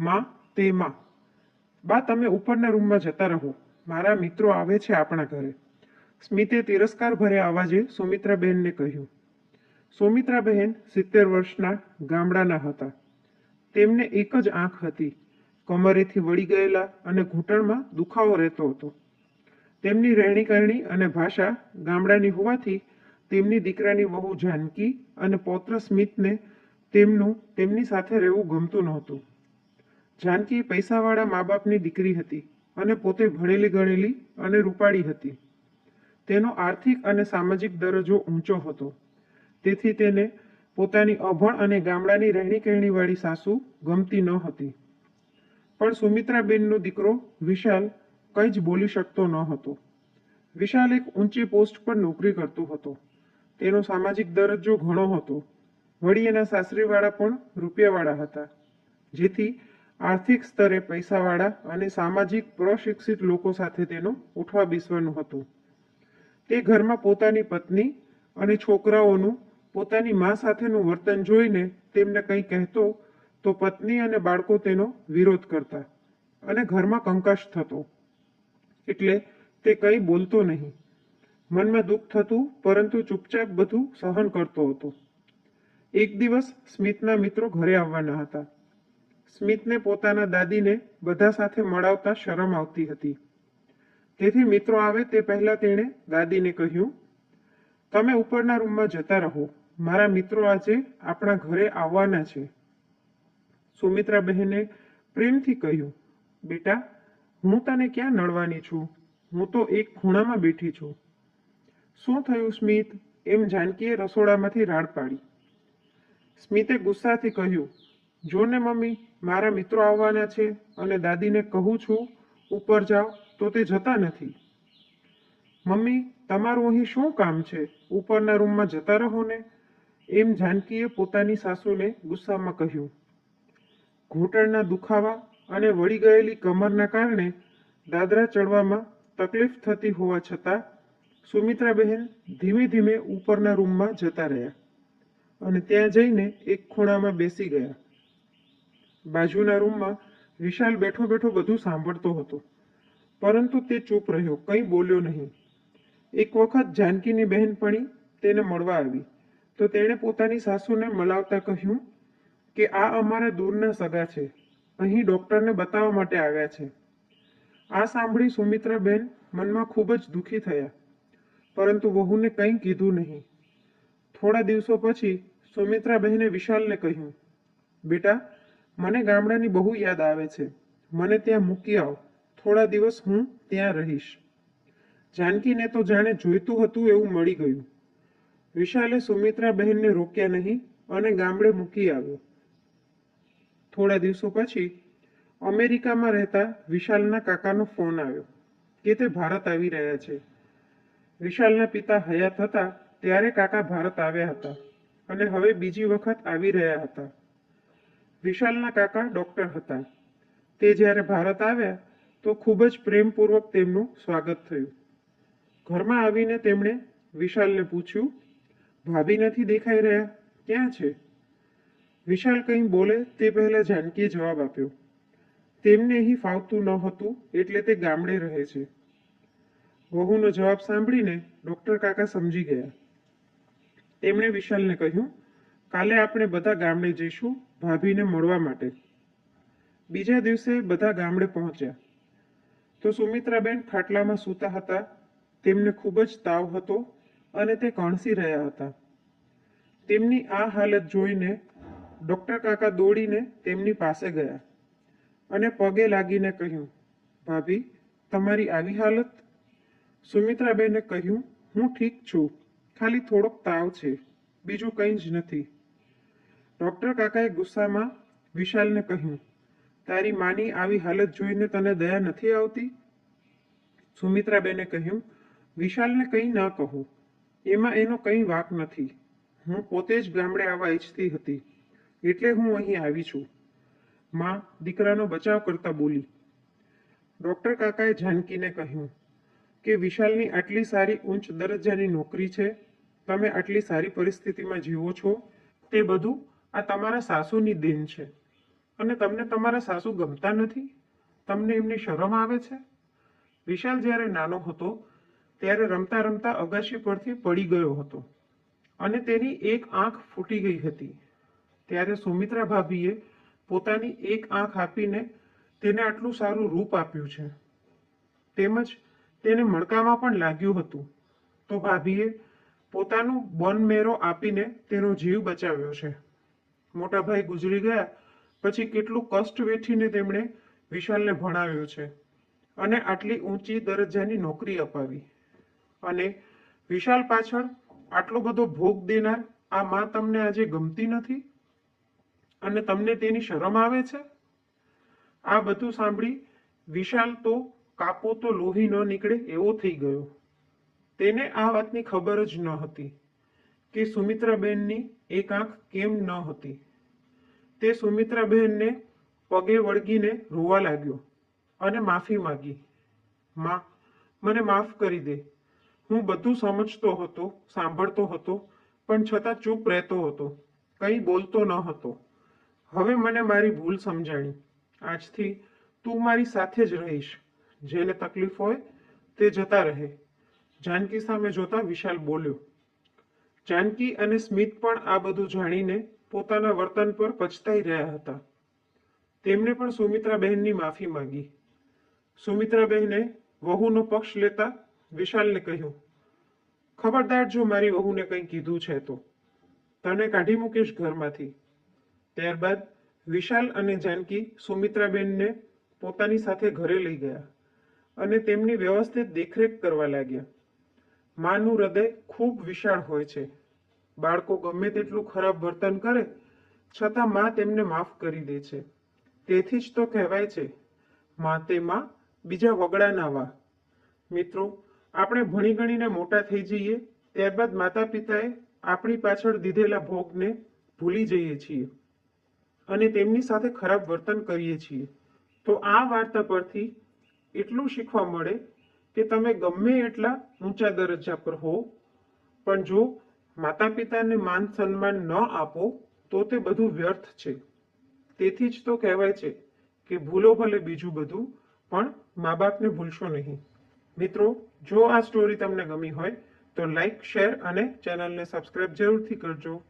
માં તે માં. બા, તમે ઉપરના રૂમમાં જતા રહો. મારા મિત્રો આવે છે આપણા ઘરે. સ્મિતે તિરસ્કાર ભર્યા અવાજે સુમિત્રાબહેનને કહ્યું. સુમિત્રાબહેન સિત્તેર વર્ષના ગામડાના હતા. તેમને એક જ આંખ હતી. કમરેથી વળી ગયેલા અને ઘૂંટણમાં દુખાવો રહેતો હતો. તેમની રહેણીકરણી અને ભાષા ગામડાની હોવાથી તેમની દીકરાની વહુ જાનકી અને પૌત્ર સ્મિતને તેમનું તેમની સાથે રહેવું ગમતું નહોતું. જાનકી પૈસાવાળા મા બાપની દીકરી હતી અને પોતે ભણેલી ગણેલી અને રૂપાળી હતી. તેનો આર્થિક અને સામાજિક દરજ્જો ઊંચો હતો. તેથી તેને પોતાની અભણ અને ગામડાની રહેણી કહેણીવાળી સાસુ ગમતી ન હતી. પણ સુમિત્રાબેનનો દીકરો વિશાલ કંઈ જ બોલી શકતો ન હતો. વિશાલ એક ઊંચી પોસ્ટ પર નોકરી કરતો હતો. તેનો સામાજિક દરજ્જો ઘણો હતો. વળી એના સાસરીવાળા પણ રૂપિયાવાળા હતા. જેથી આર્થિક સ્તરે પૈસાવાળા અને સામાજિક પ્રશિક્ષિત લોકો સાથે તેનો ઉઠવા બેસવાનું હતું. તે ઘરમાં પોતાની પત્ની અને છોકરાઓનું પોતાની મા સાથેનું વર્તન જોઈને તેમને કંઈ કહેતો તો પત્ની અને બાળકો તેનો વિરોધ કરતા અને ઘરમાં કંકાશ થતો. એટલે તે કંઈ બોલતો નહીં. મનમાં દુઃખ થતું, પરંતુ ચૂપચાપ બધું સહન કરતો હતો. એક દિવસ સ્મિતના મિત્રો ઘરે આવવાના હતા. સ્મિતને પોતાના દાદીને બધા સાથે મળાવતા શરમ આવતી હતી. તેથી મિત્રો આવે તે પહેલા તેણે દાદીને કહ્યું, તમે ઉપરના રૂમમાં જતા રહો. મારા મિત્રો આજે આપણા ઘરે આવવાના છે. સુમિત્રા બહેને પ્રેમથી કહ્યું, બેટા, હું તને ક્યાં નડવાની છું? હું તો એક ખૂણામાં બેઠી છું. શું થયું સ્મિત? એમ જાનકીએ રસોડામાંથી રાડ પાડી. સ્મિતે ગુસ્સાથી કહ્યું જો ને મમ્મી, મારા મિત્રો આવવાના છે અને દાદીને કહું છું, ઉપર જાઓ, તો તે જતા નથી. મમ્મી, તમારું અહીં શું કામ છે? ઉપરના રૂમમાં જતા રહો ને. એમ જાનકીએ પોતાની સાસુને ગુસ્સામાં કહ્યું. ઘૂંટણના દુખાવા અને વળી ગયેલી કમરના કારણે દાદરા ચડવામાં તકલીફ થતી હોવા છતાં સુમિત્રાબહેન ધીમે ધીમે ઉપરના રૂમમાં જતા રહ્યા અને ત્યાં જઈને એક ખૂણામાં બેસી ગયા. બાજુના રૂમમાં વિશાલ બેઠો બેઠો બધું સાંભળતો હતો. પરંતુ તે ચૂપ રહ્યો, કંઈ બોલ્યો નહીં. એક વખત જાનકીની બહેનપણી તેને મળવા આવી. તો તેણે પોતાની સાસુને મલાવતા કહ્યું કે, આ અમારા દૂરના સગા છે. અહીં ડૉક્ટરને બતાવવા માટે આવ્યા છે. આ સાંભળી સુમિત્રાબેન મનમાં ખૂબ જ દુઃખી થયા. પરંતુ વહુને કંઈ કીધું નહીં. થોડા દિવસો પછી સુમિત્રાબહેને વિશાલને કહ્યું, બેટા મને ગામડાની બહુ યાદ આવે છે. મને ત્યાં મૂકી આવ. થોડા દિવસ હું ત્યાં રહીશ. જાનકીને તો જાણે જોઈતું હતું એવું મળી ગયું. વિશાલે સુમિત્રા બહેનને રોક્યા નહીં અને ગામડે મૂકી આવ્યો. થોડા દિવસો પછી અમેરિકામાં રહેતા વિશાલના કાકાનો ફોન આવ્યો કે તે ભારત આવી રહ્યા છે. વિશાલના પિતા હયાત હતા ત્યારે કાકા ભારત આવ્યા હતા અને હવે બીજી વખત આવી રહ્યા હતા. વિશાલના કાકા ડૉક્ટર હતા. તે જ્યારે ભારત આવ્યા, તો ખૂબ જ પ્રેમપૂર્વક તેમનું સ્વાગત થયું. ઘરમાં આવીને તેમણે વિશાલને પૂછ્યું, ભાભી નથી દેખાઈ રહ્યા? ક્યાં છે? વિશાલ કંઈ બોલે તે પહેલા જાનકીએ જવાબ આપ્યો, તેમને અહીં ફાવતું ન હતું એટલે તે ગામડે રહે છે. વહુનો જવાબ સાંભળીને ડૉક્ટર કાકા સમજી ગયા. તેમણે વિશાલને કહ્યું કાલે આપણે બધા ગામડે જઈશું ભાભીને મળવા માટે. બીજા દિવસે બધા ગામડે પહોંચ્યા. તો સુમિત્રાબેન ખાટલામાં સૂતા હતા. તેમને ખૂબ જ તાવ હતો અને તે કણસી રહ્યા હતા. તેમની આ હાલત જોઈને ડૉક્ટર કાકા દોડીને તેમની પાસે ગયા અને પગે લાગીને કહ્યું, ભાભી, તમારી આવી હાલત? સુમિત્રાબેને કહ્યું, હું ઠીક છું. ખાલી થોડોક તાવ છે. બીજું કંઈ જ નથી. ડૉક્ટર કાકાએ ગુસ્સામાં વિશાલને કહ્યું, તારી માની આવી હાલત જોઈને તને દયા નથી આવતી? સુમિત્રાબેને કહ્યું, વિશાલને કંઈ ન કહું, એમાં એનો કંઈ વાક નથી. હું પોતે જ ગામડે આવવા ઈચ્છતી હતી, એટલે હું અહીં આવી છું. માં, દીકરાનો બચાવ કરતા બોલી. ડૉક્ટર કાકાએ જાનકીને કહ્યું, કે વિશાલની આટલી સારી ઊંચ દરજ્જાની નોકરી છે, તમે આટલી સારી પરિસ્થિતિમાં જીવો છો, તે બધું આ તમારા સાસુની દેન છે. અને તમને તમારા સાસુ ગમતા નથી? તમને એમની શરમ આવે છે? વિશાલ જ્યારે નાનો હતો, ત્યારે રમતા રમતા અગાશી પરથી પડી ગયો હતો. અને તેની એક આંખ ફૂટી ગઈ હતી. ત્યારે સુમિત્રા ભાભીએ પોતાની એક આંખ આપીને તેને આટલું સારું રૂપ આપ્યું છે. તેમજ તેને મણકામાં પણ લાગ્યું હતું. તો ભાભીએ પોતાનું બોન મેરો આપીને તેનો જીવ બચાવ્યો છે. મોટા ભાઈ ગુજરી ગયા. પછી કેટલું કષ્ટ વેઠીને તેમણે વિશાલને ભણાવ્યો છે. અને આટલી ઊંચી દરજ્જાની નોકરી અપાવી. અને વિશાલ પાછળ આટલો બધો ભોગ દેનાર આ માં તમને આજે ગમતી નથી? અને તમને તેની શરમ આવે છે? આ બધું સાંભળી વિશાલ તો કાપો તો લોહી ન નીકળે એવો થઈ ગયો. તેને આ વાતની ખબર જ ન હતી કે સુમિત્રાબેનની એક આંખ કેમ ન હતી? તે સુમિત્રાબહેનને પગે વળગીને રોવા લાગ્યો અને માફી માંગી. માં, મને માફ કરી દે. હું બધું સમજતો હતો, સાંભળતો હતો, પણ છતાં ચૂપ રહેતો હતો. કંઈ બોલતો ન હતો. હવે મને મારી ભૂલ સમજાણી. આજથી તું મારી સાથે જ રહીશ. જેને તકલીફ હોય તે જતા રહે. જાનકી સામે જોતા વિશાલ બોલ્યો. જાનકી અને સ્મિત પણ આ બધું જાણીને પોતાના વર્તન પર પછતાઈ રહ્યા હતા. તેમણે પણ સુમિત્રાબહેનની માફી માંગી. સુમિત્રાબહેને વહુનો પક્ષ લેતા વિશાલને કહ્યું, ખબરદાર જો મારી વહુને કંઈ કીધું છે તો? તને કાઢી મૂકીશ ઘરમાંથી. ત્યારબાદ વિશાલ અને જાનકી સુમિત્રાબેનને પોતાની સાથે ઘરે લઈ ગયા અને તેમની વ્યવસ્થિત દેખરેખ કરવા લાગ્યા. માનું હૃદય ખૂબ વિશાળ હોય છે. બાળકો ગમે તેટલું ખરાબ વર્તન કરે, છતાં માં તેમને માફ કરી દે છે. તેથી જ તો કહેવાય છે માતે માં, બીજા વગડા ના વા. મિત્રો, આપણે ભણી ગણીને મોટા થઈ જઈએ, ત્યારબાદ માતા પિતાએ આપણી પાછળ દીધેલા ભોગને ભૂલી જઈએ છીએ અને તેમની સાથે ખરાબ વર્તન કરીએ છીએ. તો આ વાર્તા પરથી એટલું શીખવા મળે કે તમે ગમે એટલા ઊંચા દરજ્જા પર હો, પણ જો માતા પિતાને માન સન્માન ન આપો, તો તે બધું વ્યર્થ છે. તેથી જ તો કહેવાય છે કે ભૂલો ભલે બીજું બધું, પણ મા બાપને ભૂલશો નહીં. મિત્રો, જો આ સ્ટોરી તમને ગમી હોય, તો લાઈક શેર અને ચેનલને સબસ્ક્રાઇબ જરૂરથી કરજો.